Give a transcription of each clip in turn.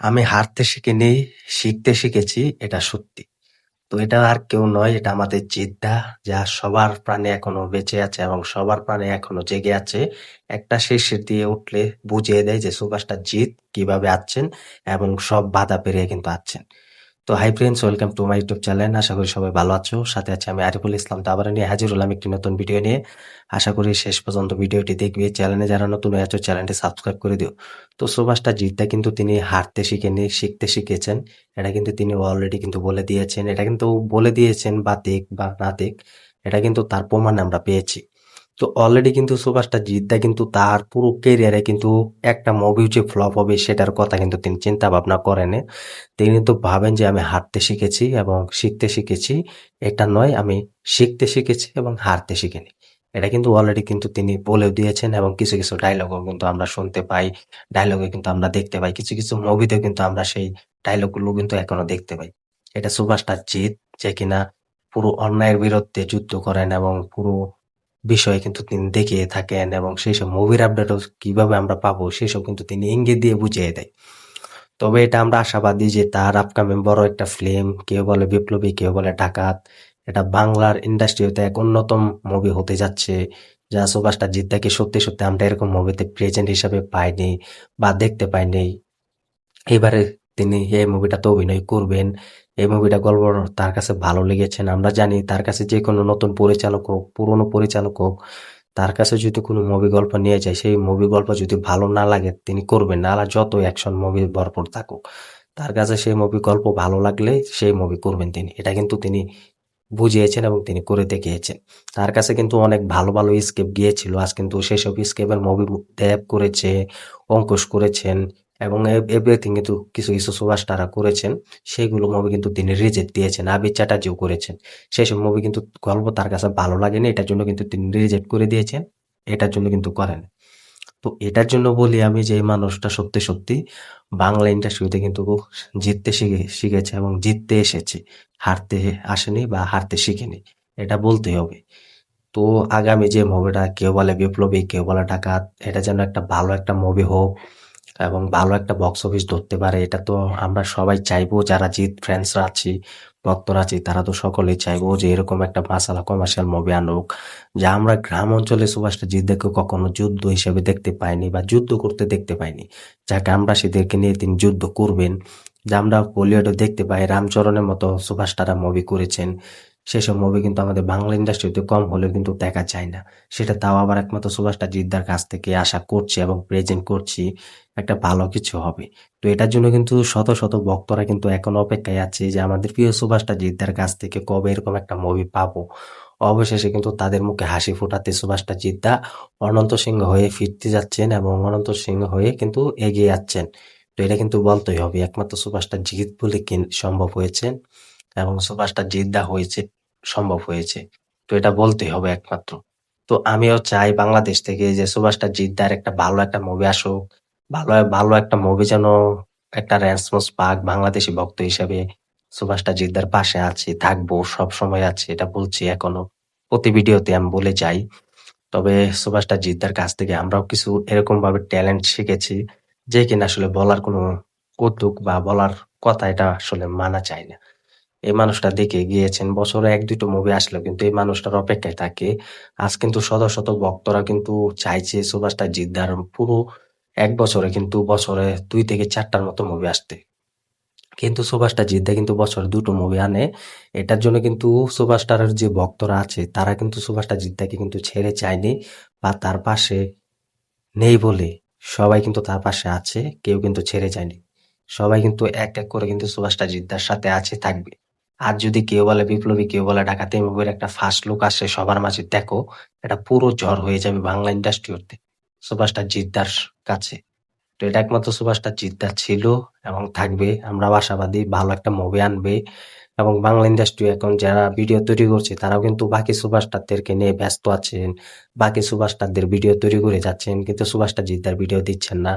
আমি হারতে শিখিনি, শিখতে শিখেছি এটা সত্যি। তো এটা আর কেউ নয়, এটা আমাদের জিদ্দা যা সবার প্রাণে এখনও বেঁচে আছে এবং সবার প্রাণে এখনও জেগে আছে। একটা শেষের দিয়ে উঠলে বুঝিয়ে দেয় যে সুভাষটা জিত কীভাবে আছেন এবং সব বাধা পেরিয়ে কিন্তু আছেন। তো hi friends welcome to my YouTube channel আশা করি সবাই ভালো আছো। সাথে আছে আমি আরিফুল ইসলাম। তো আবার নিয়ে হাজির হলাম একটি নতুন ভিডিও নিয়ে। আশা করি শেষ পর্যন্ত ভিডিওটি দেখবে। চ্যানেলে যারা নতুন হয়ে আছো চ্যানেলটি সাবস্ক্রাইব করে দিও। তো সুভাষটা জিতটা কিন্তু তিনি হারতে শিখেনি, শিখতে শিখেছেন। এটা কিন্তু তিনি অলরেডি কিন্তু বলে দিয়েছেন। এটা কিন্তু বলে দিয়েছেন বা দেখ বা না দেখ। এটা কিন্তু তার প্রমাণ আমরা পেয়েছি। তো অলরেডি কিন্তু সুভাষটা জিদ্দা কিন্তু তার পুরো কেরিয়ারে কিন্তু একটা মুভি যে ফ্লপ হবে সেটার কথা কিন্তু তিনি চিন্তা ভাবনা করেন তিনি তো ভাবেন যে আমি হারতে শিখেছি এবং শিখতে শিখেছি। এটা নয়, আমি শিখতে শিখেছি এবং হারতে শিখিনি। এটা কিন্তু অলরেডি কিন্তু তিনি বলেও দিয়েছেন এবং কিছু কিছু ডায়লগও কিন্তু আমরা শুনতে পাই। ডায়লগে কিন্তু আমরা দেখতে পাই। কিছু কিছু মুভিতেও কিন্তু আমরা সেই ডায়লগগুলো কিন্তু এখনও দেখতে পাই। এটা সুভাষটার জিত যে কিনা পুরো অন্যায়ের বিরুদ্ধে যুদ্ধ করেন এবং পুরো বিষয়ে কিন্তু তিনি দেখিয়ে থাকেন এবং সেই সব মুভির আপডেটও কীভাবে আমরা পাবো সেসব কিন্তু তিনি ইঙ্গিত দিয়ে বুঝিয়ে দেয়। তবে এটা আমরা আশাবাদী যে তার আপকামিং বড় একটা ফিল্ম কেউ বলে বিপ্লবী, কেউ বলে ডাকাত, এটা বাংলার ইন্ডাস্ট্রিতে এক অন্যতম মুভি হতে যাচ্ছে, যা সুভাষটা জিদ্দাকে সত্যি সত্যি আমরা এরকম মুভিতে প্রেজেন্ট হিসাবে পাইনি বা দেখতে পাইনি। এবারে তিনি এই মুভিটাতে অভিনয় করবেন এই মুভিটা গল্প তার কাছে ভালো লেগেছেন আমরা জানি তার কাছে যে কোনো নতুন পরিচালক হোক, পুরনো পরিচালক হোক, তার কাছে যদি কোনো মুভি গল্প নিয়ে যায়, সেই মুভি গল্প যদি ভালো না লাগে, তিনি করবেন না। যত অ্যাকশন মুভি ভরপুর থাকুক, তার কাছে সেই মুভি গল্প ভালো লাগলে সেই মুভি করবেন তিনি। এটা কিন্তু তিনি বুঝিয়েছেন এবং তিনি করে দেখিয়েছেন। তার কাছে কিন্তু অনেক ভালো ভালো স্কেপ গিয়েছিল। আজ কিন্তু সেসব স্কেপের মুভি দেব করেছে, অঙ্কুশ করেছেন এবং এভরিথিং কিন্তু কিছু কিছু সুপারস্টাররা করেছেন, সেগুলো মুভি কিন্তু তিনি রিজেক্ট দিয়েছেন, আবির চ্যাটার্জিও করেছেন। সেসব মুভি কিন্তু গল্প তার কাছে ভালো লাগেনি, এটার জন্য কিন্তু তিনি রিজেক্ট করে দিয়েছেন, এটার জন্য কিন্তু করেন। তো এটার জন্য বলি আমি যে মানুষটা সত্যি সত্যি বাংলা ইন্ডাস্ট্রিতে কিন্তু জিততে শিখে, শিখেছে এবং জিততে এসেছে। হারতে আসেনি বা হারতে শিখেনি, এটা বলতে হবে। তো আগামী যে মুভিটা কেউ বলে বিপ্লবী, কেউ বলে ডাকাত, এটা যেন একটা ভালো একটা মুভি হোক এবং ভালো একটা বক্স অফিস ধরতে পারে, এটা তো আমরা সবাই চাইব, যারা জিৎ ফ্রেন্ডসরা আছি, ভক্তরা আছি, তারা তো সকলেই চাইব যে এরকম একটা মাসালা কমার্শিয়াল মুভি আনুক, যা আমরা গ্রাম অঞ্চলে সুভাষটা জিদ্দাকে কখনো যুদ্ধ হিসেবে দেখতে পাইনি বা যুদ্ধ করতে দেখতে পাইনি। যা গ্রামবাসীদেরকে নিয়ে তিনি যুদ্ধ করবেন, যা আমরা বলিউডে দেখতে পাই, রামচরণের মতো সুভাষটারা মুভি করেছেন। সেসব মুভি কিন্তু আমাদের বাংলা ইন্ডাস্ট্রিতে কম হলেও কিন্তু দেখা যায় না। সেটা তাও আবার একমাত্র সুভাষটা জিদ্দার কাছ থেকে আশা করছি এবং প্রেজেন্ট করছি একটা ভালো কিছু হবে। তো এটার জন্য কিন্তু শত শত ভক্তরা কিন্তু এখন অপেক্ষায় আছে যে আমাদের প্রিয় সুভাষটা জিদ্দার কাছ থেকে কবে এরকম একটা মুভি পাবো। অবশেষে কিন্তু তাদের মুখে হাসি ফোটাতে সুভাষটা জিদ্দা অনন্ত সিংহ হয়ে ফিরতে যাচ্ছেন এবং অনন্ত সিংহ হয়ে কিন্তু এগিয়ে যাচ্ছেন। তো এটা কিন্তু বলতেই হবে, একমাত্র সুভাষটা জিত বলে সম্ভব হয়েছে এবং সুভাষটা জিদ্দা হয়েছে সম্ভব হয়েছে। তো এটা বলতেই হবে একমাত্র। তো আমিও চাই বাংলাদেশ থেকে যে সুভাষটা জিদ্দার একটা ভালো একটা মুভি আসুক, ভালো ভালো একটা মুভি যেন একটা রেসপন্স পাক বাংলাদেশি ভক্ত হিসেবে সুভাষটা জিদ্দার পাশে আছি, থাকব, সব সময় আছে, এটা বলছি এখনও। প্রতি ভিডিওতে আমি বলে যাই। তবে সুভাষটা জিদ্দার কাছ থেকে আমরাও কিছু এরকম ভাবে ট্যালেন্ট শিখেছি, যে কিনা আসলে বলার কোনো কৌতুক বা বলার কথা এটা আসলে মানা চায় না। এই মানুষটা দেখে গিয়েছেন। বছরে এক, দুটো মুভি আসলেও কিন্তু এই মানুষটার অপেক্ষায় থাকে। আজ কিন্তু শত শত ভক্তরা কিন্তু চাইছে সুভাষটা জিদ্দার পুরো এক বছরে কিন্তু বছরে দুই থেকে চারটার মতো মুভি আসতে। কিন্তু সুভাষটা জিদ্দা কিন্তু বছরে দুটো মুভি আনে। এটার জন্য কিন্তু সুভাষটারের যে ভক্তরা আছে, তারা কিন্তু সুভাষটা জিদ্দাকে কিন্তু ছেড়ে চায়নি বা তার পাশে নেই বলে সবাই কিন্তু তার পাশে আছে, কেউ কিন্তু ছেড়ে যায়নি সবাই কিন্তু এক এক করে কিন্তু সুভাষটা জিদ্দার সাথে আছে, থাকবে। আর যদি কেউ বলে বিপ্লবী, কেউ বলে ডাকাতি মুভির একটা ফার্স্ট লুক আসে সবার মাঝে, দেখো এটা পুরো জ্বর হয়ে যাবে বাংলা ইন্ডাস্ট্রিতে সুভাষটা জিদ্দার কাছে। তো এটা একমাত্র সুভাষটা জিদ্দার ছিল এবং থাকবে, আমরা আশাবাদী, ভালো একটা মুভি আনবে এবং বাংলা ইন্ডাস্ট্রি এখন যারা ভিডিও তৈরি করছে, তারাও কিন্তু বাকি সুভাষটারদেরকে নিয়ে ব্যস্ত আছেন, বাকি সুভাষটারদের ভিডিও তৈরি করে যাচ্ছেন, কিন্তু সুভাষটা জিদ্দার ভিডিও দিচ্ছেন না।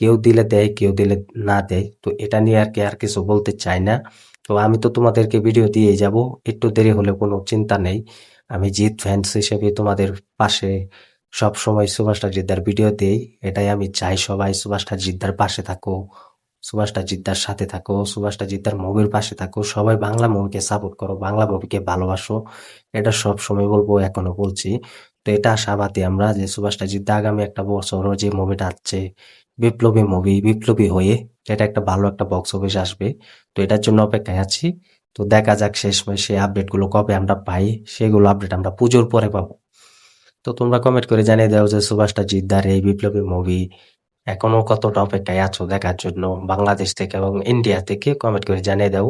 কেউ দিলে দেয়, কেউ দিলে না দেয়, তো এটা নিয়ে আর কি আর কিছু বলতে চাই না। তো আমি তো তোমাদেরকে ভিডিও দিয়ে যাব। একটু দেরি হলে কোনো চিন্তা নেই। আমি জিৎ ফ্যান্স হিসেবে তোমাদের পাশে সব সময় সুভাষটা জিদ্দার ভিডিও দেই। এটাই আমি চাই সবাই, সুভাষটা জিদ্দার পাশে থাকো, সুভাষটা জিদ্দার সাথে থাকো, সুভাষটা জিদ্দার মুভির পাশে থাকো। সবাই বাংলা মুভিকে সাপোর্ট করো, বাংলা মুভিকে ভালোবাসো। এটা সব সময় বলব, এখনও বলছি। তো এটা আশাবাদী আমরা যে সুভাষটা জিদ্দা আগামী একটা বছর যে মুভিটা আসছে, বিপ্লবী মুভি বিপ্লবী হয়ে এটা একটা ভালো একটা বক্স অফিস আসবে। তো এটার জন্য অপেক্ষায় আছি। তো দেখা যাক শেষ সেই আপডেটগুলো কবে আমরা পাই, সেগুলো আপডেট আমরা পুজোর পরে পাবো। তো তোমরা কমেন্ট করে জানিয়ে দাও যে সুভাষটা জিদ্দার এই বিপ্লবী মুভি এখনও কতটা অপেক্ষায় আছো দেখার জন্য, বাংলাদেশ থেকে এবং ইন্ডিয়া থেকে কমেন্ট করে জানিয়ে দাও।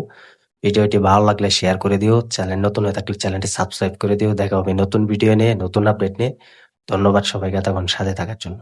ভিডিওটি ভালো লাগলে শেয়ার করে দিও চ্যানেল নতুন হয়ে থাকলে চ্যানেলটি সাবস্ক্রাইব করে দিও। দেখা হবে নতুন ভিডিও নিয়ে, নতুন আপডেট নিয়ে। ধন্যবাদ সবাইকে এতক্ষণ সাথে থাকার জন্য।